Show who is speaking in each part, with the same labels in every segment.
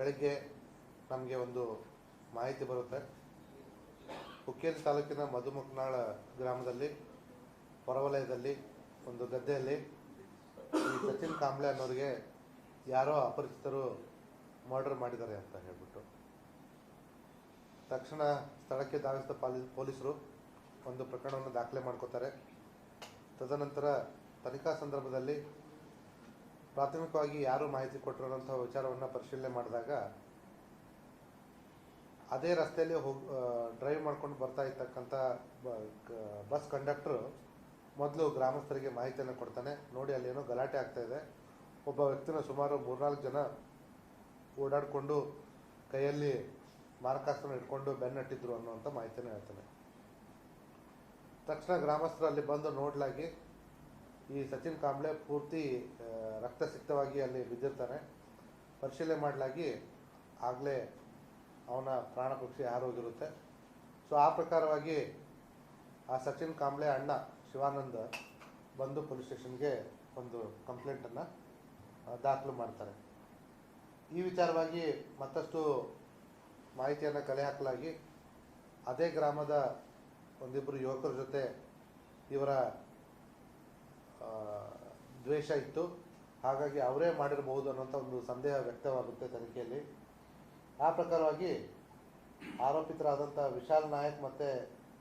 Speaker 1: ಬೆಳಗ್ಗೆ ನಮಗೆ ಒಂದು ಮಾಹಿತಿ ಬರುತ್ತೆ. ಹುಕ್ಕೇರಿ ತಾಲೂಕಿನ ಮಧುಮಕ್ನಾಳ ಗ್ರಾಮದಲ್ಲಿ, ಹೊರವಲಯದಲ್ಲಿ, ಒಂದು ಗದ್ದೆಯಲ್ಲಿ ಈ ಸಚಿನ್ ಕಾಂಬ್ಳೆ ಅನ್ನೋರಿಗೆ ಯಾರೋ ಅಪರಿಚಿತರು ಮರ್ಡರ್ ಮಾಡಿದ್ದಾರೆ ಅಂತ ಹೇಳ್ಬಿಟ್ಟು. ತಕ್ಷಣ ಸ್ಥಳಕ್ಕೆ ಧಾವಿಸಿದ ಪಾಲಿ, ಪೊಲೀಸರು ಒಂದು ಪ್ರಕರಣವನ್ನು ದಾಖಲೆ ಮಾಡ್ಕೋತಾರೆ. ತದನಂತರ ತನಿಖಾ ಸಂದರ್ಭದಲ್ಲಿ ಪ್ರಾಥಮಿಕವಾಗಿ ಯಾರು ಮಾಹಿತಿ ಕೊಟ್ಟರು ಅನ್ನೋ ವಿಚಾರವನ್ನು ಪರಿಶೀಲನೆ ಮಾಡಿದಾಗ ಅದೇ ರಸ್ತೆಯಲ್ಲಿ ಹೋಗಿ ಡ್ರೈವ್ ಮಾಡ್ಕೊಂಡು ಬರ್ತಾ ಇರ್ತಕ್ಕಂಥ ಬಸ್ ಕಂಡಕ್ಟ್ರು ಮೊದಲು ಗ್ರಾಮಸ್ಥರಿಗೆ ಮಾಹಿತಿಯನ್ನು ಕೊಡ್ತಾನೆ. ನೋಡಿ, ಅಲ್ಲೇನೋ ಗಲಾಟೆ ಆಗ್ತಾ ಇದೆ. ಒಬ್ಬ ವ್ಯಕ್ತಿನ ಸುಮಾರು ಮೂರ್ನಾಲ್ಕು ಜನ ಓಡಾಡಿಕೊಂಡು ಕೈಯಲ್ಲಿ ಮಾರಕಾಸ್ತ್ರ ಇಟ್ಕೊಂಡು ಬೆನ್ನಟ್ಟಿದ್ರು ಅನ್ನುವಂಥ ಮಾಹಿತಿಯನ್ನು ಹೇಳ್ತಾನೆ. ತಕ್ಷಣ ಗ್ರಾಮಸ್ಥರು ಅಲ್ಲಿ ಬಂದು ನೋಡ್ಲಾಗಿ ಈ ಸಚಿನ್ ಕಾಂಬ್ಳೆ ಪೂರ್ತಿ ರಕ್ತ ರಕ್ತಸಿಕ್ತವಾಗಿ ಅಲ್ಲಿ ಬಿದ್ದಿರ್ತಾನೆ. ಪರಿಶೀಲನೆ ಮಾಡಲಾಗಿ ಆಗಲೇ ಅವನ ಪ್ರಾಣ ಪಕ್ಷಿ ಹಾರೋಗಿರುತ್ತೆ. ಸೊ ಆ ಪ್ರಕಾರವಾಗಿ ಆ ಸಚಿನ್ ಕಾಂಬ್ಳೆ ಅಣ್ಣ ಶಿವಾನಂದ ಬಂದು ಪೊಲೀಸ್ ಸ್ಟೇಷನ್ಗೆ ಒಂದು ಕಂಪ್ಲೇಂಟನ್ನು ದಾಖಲು ಮಾಡ್ತಾರೆ. ಈ ವಿಚಾರವಾಗಿ ಮತ್ತಷ್ಟು ಮಾಹಿತಿಯನ್ನು ಕಲೆ ಹಾಕಲಾಗಿ ಅದೇ ಗ್ರಾಮದ ಒಂದಿಬ್ಬರು ಯುವಕರ ಜೊತೆ ಇವರ ದ್ವೇಷ ಇತ್ತು. ಹಾಗಾಗಿ ಅವರೇ ಮಾಡಿರಬಹುದು ಅನ್ನೋಂಥ ಒಂದು ಸಂದೇಹ ವ್ಯಕ್ತವಾಗುತ್ತೆ ತನಿಖೆಯಲ್ಲಿ. ಆ ಪ್ರಕಾರವಾಗಿ ಆರೋಪಿತರಾದಂಥ ವಿಶಾಲ್ ನಾಯಕ್ ಮತ್ತು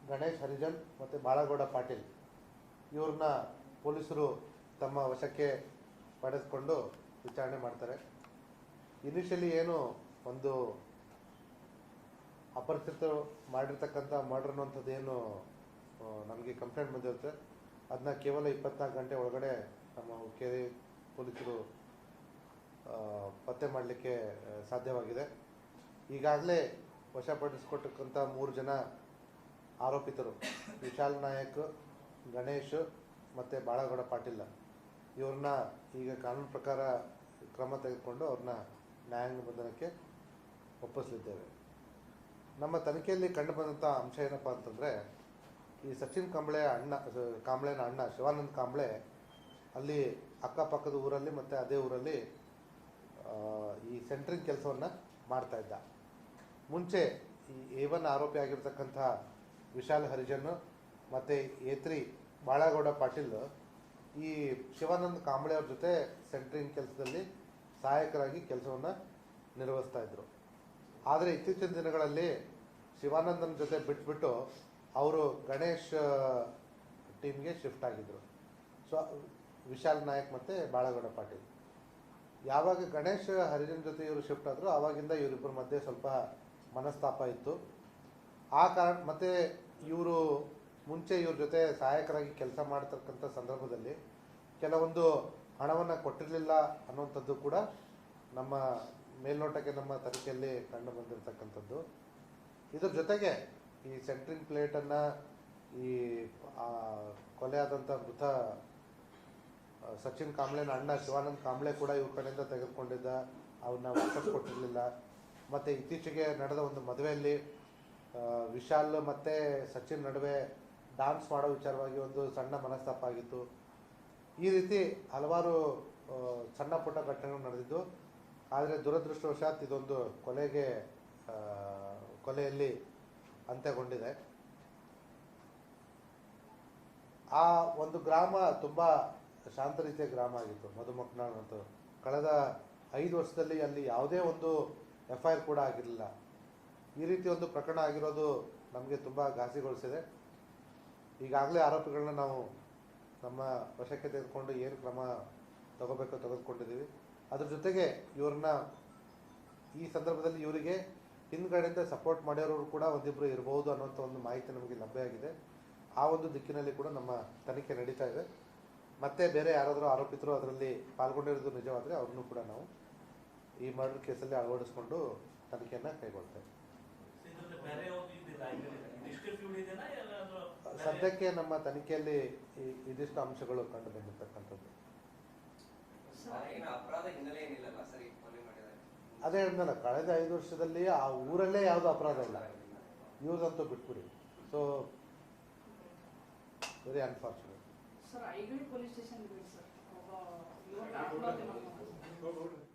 Speaker 1: ಗಣೇಶ್ ಹರಿಜನ್ ಮತ್ತು ಬಾಳಗೌಡ ಪಾಟೀಲ್ ಇವ್ರನ್ನ ಪೊಲೀಸರು ತಮ್ಮ ವಶಕ್ಕೆ ಪಡೆದುಕೊಂಡು ವಿಚಾರಣೆ ಮಾಡ್ತಾರೆ. ಇನಿಷಿಯಲಿ ಏನು ಒಂದು ಅಪರಿಚಿತ ಮಾಡಿರ್ತಕ್ಕಂಥ ಮರ್ಡರ್ ಅನ್ನುವಂಥದ್ದು ಏನು ನಮಗೆ ಕಂಪ್ಲೇಂಟ್ ಬಂದಿರುತ್ತೆ. ಅದನ್ನ ಕೇವಲ ಇಪ್ಪತ್ನಾಲ್ಕು ಗಂಟೆ ಒಳಗಡೆ ನಮ್ಮ ಹುಕ್ಕೇರಿ ಪೊಲೀಸರು ಪತ್ತೆ ಮಾಡಲಿಕ್ಕೆ ಸಾಧ್ಯವಾಗಿದೆ. ಈಗಾಗಲೇ ವಶಪಡಿಸಿಕೊಟ್ಟಕ್ಕಂಥ ಮೂರು ಜನ ಆರೋಪಿತರು. ವಿಶಾಲ್ ನಾಯಕ್, ಗಣೇಶ್ ಮತ್ತು ಬಾಳಗೌಡ ಪಾಟೀಲ. ಇವ್ರನ್ನ ಈಗ ಕಾನೂನು ಪ್ರಕಾರ ಕ್ರಮ ತೆಗೆದುಕೊಂಡು ಅವ್ರನ್ನ ನ್ಯಾಯಾಂಗ ಬಂಧನಕ್ಕೆ ಒಪ್ಪಿಸಲಿದ್ದೇವೆ. ನಮ್ಮ ತನಿಖೆಯಲ್ಲಿ ಕಂಡು ಬಂದಂಥ ಅಂಶ ಏನಪ್ಪ ಅಂತಂದರೆ, ಈ ಸಚಿನ್ ಕಾಂಬ್ಳೆ ಅಣ್ಣ ಕಾಂಬ್ಳೆನ ಅಣ್ಣ, ಶಿವಾನಂದ್ ಕಾಂಬ್ಳೆ ಅಲ್ಲಿ ಅಕ್ಕಪಕ್ಕದ ಊರಲ್ಲಿ ಮತ್ತು ಅದೇ ಊರಲ್ಲಿ ಈ ಸೆಂಟ್ರಿಂಗ್ ಕೆಲಸವನ್ನು ಮಾಡ್ತಾ ಇದ್ದ. ಮುಂಚೆ ಈ ಎ ಒನ್ ಆರೋಪಿ ಆಗಿರ್ತಕ್ಕಂಥ ವಿಶಾಲ್ ಹರಿಜನ್ ಮತ್ತು ಏತ್ರಿ ಬಾಳಗೌಡ ಪಾಟೀಲ್ ಈ ಶಿವಾನಂದ ಕಾಂಬಳೆ ಅವ್ರ ಜೊತೆ ಸೆಂಟ್ರಿಂಗ್ ಕೆಲಸದಲ್ಲಿ ಸಹಾಯಕರಾಗಿ ಕೆಲಸವನ್ನು ನಿರ್ವಹಿಸ್ತಾ ಇದ್ದರು ಆದರೆ ಇತ್ತೀಚಿನ ದಿನಗಳಲ್ಲಿ ಶಿವಾನಂದನ ಜೊತೆ ಬಿಟ್ಬಿಟ್ಟು ಅವರು ಗಣೇಶ್ ಟೀಮ್ಗೆ ಶಿಫ್ಟ್ ಆಗಿದ್ರು. ಸೊ ವಿಶಾಲ್ ನಾಯಕ್ ಮತ್ತು ಬಾಳಗೌಡ ಪಾಟೀಲ್. ಯಾವಾಗ ಗಣೇಶ್ ಹರಿಜನ್ ಜೊತೆ ಇವರು ಶಿಫ್ಟ್ ಆದರೂ ಆವಾಗಿಂದ ಇವರಿಬ್ಬರ ಮಧ್ಯೆ ಸ್ವಲ್ಪ ಮನಸ್ತಾಪ ಇತ್ತು. ಆ ಕಾರಣ ಮತ್ತು ಇವರು ಮುಂಚೆ ಇವ್ರ ಜೊತೆ ಸಹಾಯಕರಾಗಿ ಕೆಲಸ ಮಾಡ್ತಕ್ಕಂಥ ಸಂದರ್ಭದಲ್ಲಿ ಕೆಲವೊಂದು ಹಣವನ್ನು ಕೊಟ್ಟಿರಲಿಲ್ಲ ಅನ್ನುವಂಥದ್ದು ಕೂಡ ನಮ್ಮ ಮೇಲ್ನೋಟಕ್ಕೆ ನಮ್ಮ ತನಿಖೆಯಲ್ಲಿ ಕಂಡು ಬಂದಿರತಕ್ಕಂಥದ್ದು. ಇದ್ರ ಜೊತೆಗೆ ಈ ಸೆಂಟ್ರಿಂಗ್ ಪ್ಲೇಟನ್ನು ಈ ಕೊಲೆ ಆದಂಥ ಮೃತ ಸಚಿನ್ ಕಾಂಬ್ಳೆನ ಅಣ್ಣ ಶಿವಾನಂದ್ ಕಾಂಬ್ಳೆ ಕೂಡ ಇವ್ರ ಕಡೆಯಿಂದ ತೆಗೆದುಕೊಂಡಿದ್ದ. ಅವನ್ನ ವಾಪಸ್ ಕೊಟ್ಟಿರಲಿಲ್ಲ. ಮತ್ತು ಇತ್ತೀಚೆಗೆ ನಡೆದ ಒಂದು ಮದುವೆಯಲ್ಲಿ ವಿಶಾಲ್ ಮತ್ತು ಸಚಿನ್ ನಡುವೆ ಡಾನ್ಸ್ ಮಾಡೋ ವಿಚಾರವಾಗಿ ಒಂದು ಸಣ್ಣ ಮನಸ್ತಾಪ ಆಗಿತ್ತು ಈ ರೀತಿ ಹಲವಾರು ಸಣ್ಣ ಪುಟ್ಟ ಘಟನೆಗಳು ನಡೆದಿದ್ದು. ಆದರೆ ದುರದೃಷ್ಟವಶಾತ್ ಇದೊಂದು ಕೊಲೆಗೆ ಕೊಲೆಯಲ್ಲಿ ಅಂತ್ಯಗೊಂಡಿದೆ. ಆ ಒಂದು ಗ್ರಾಮ ತುಂಬ ಶಾಂತ ರೀತಿಯ ಗ್ರಾಮ ಆಗಿತ್ತು, ಮಧುಮಕ್ನಾಳ್ ಅಂತ. ಕಳೆದ ಐದು ವರ್ಷದಲ್ಲಿ ಅಲ್ಲಿ ಯಾವುದೇ ಒಂದು ಎಫ್ ಐ ಆರ್ ಕೂಡ ಆಗಿರಲಿಲ್ಲ. ಈ ರೀತಿ ಒಂದು ಪ್ರಕರಣ ಆಗಿರೋದು ನಮಗೆ ತುಂಬ ಘಾಸಿಗೊಳಿಸಿದೆ. ಈಗಾಗಲೇ ಆರೋಪಿಗಳನ್ನ ನಾವು ನಮ್ಮ ವಶಕ್ಕೆ ತೆಗೆದುಕೊಂಡು ಏನು ಕ್ರಮ ತಗೋಬೇಕೋ ತೆಗೆದುಕೊಂಡಿದ್ದೀವಿ. ಅದ್ರ ಜೊತೆಗೆ ಇವ್ರನ್ನ ಈ ಸಂದರ್ಭದಲ್ಲಿ ಇವರಿಗೆ ಹಿಂದ್ಗಡೆಯಿಂದ ಸಪೋರ್ಟ್ ಮಾಡಿರೋರು ಕೂಡ ಒಂದಿಬ್ಬರು ಇರಬಹುದು ಅನ್ನೋಂಥ ಒಂದು ಮಾಹಿತಿ ನಮಗೆ ಲಭ್ಯ ಆಗಿದೆ. ಆ ಒಂದು ದಿಕ್ಕಿನಲ್ಲಿ ಕೂಡ ನಮ್ಮ ತನಿಖೆ ನಡೀತಾ ಇದೆ. ಮತ್ತೆ ಬೇರೆ ಯಾರಾದರೂ ಆರೋಪಿತರು ಅದರಲ್ಲಿ ಪಾಲ್ಗೊಂಡಿರೋದು ನಿಜವಾದರೆ ಅವ್ರನ್ನೂ ಕೂಡ ನಾವು ಈ ಮರ್ಡರ್ ಕೇಸಲ್ಲಿ ಅಳವಡಿಸ್ಕೊಂಡು ತನಿಖೆಯನ್ನು ಕೈಗೊಳ್ತೇವೆ. ಸದ್ಯಕ್ಕೆ ನಮ್ಮ ತನಿಖೆಯಲ್ಲಿ ಈ- ಇದಿಷ್ಟು ಅಂಶಗಳು ಕಂಡು ಬಂದಿರತಕ್ಕಂಥದ್ದು. ಅದೇ ಹೇಳಿದ್ನಲ್ಲ ಕಳೆದ ಐದು ವರ್ಷದಲ್ಲಿ ಆ ಊರಲ್ಲೇ ಯಾವುದು ಅಪರಾಧ ಇಲ್ಲ. ಇವ್ರದಂತೂ ಬಿಟ್ಬಿಡಿ. So very unfortunate
Speaker 2: sir Aigali police station ಇದೆ ಸರ್. ಒಬ್ಬ ಯುವಕ ಆತ್ಮಹತ್ಯೆ ಮಾಡ್ಕೊಂಡ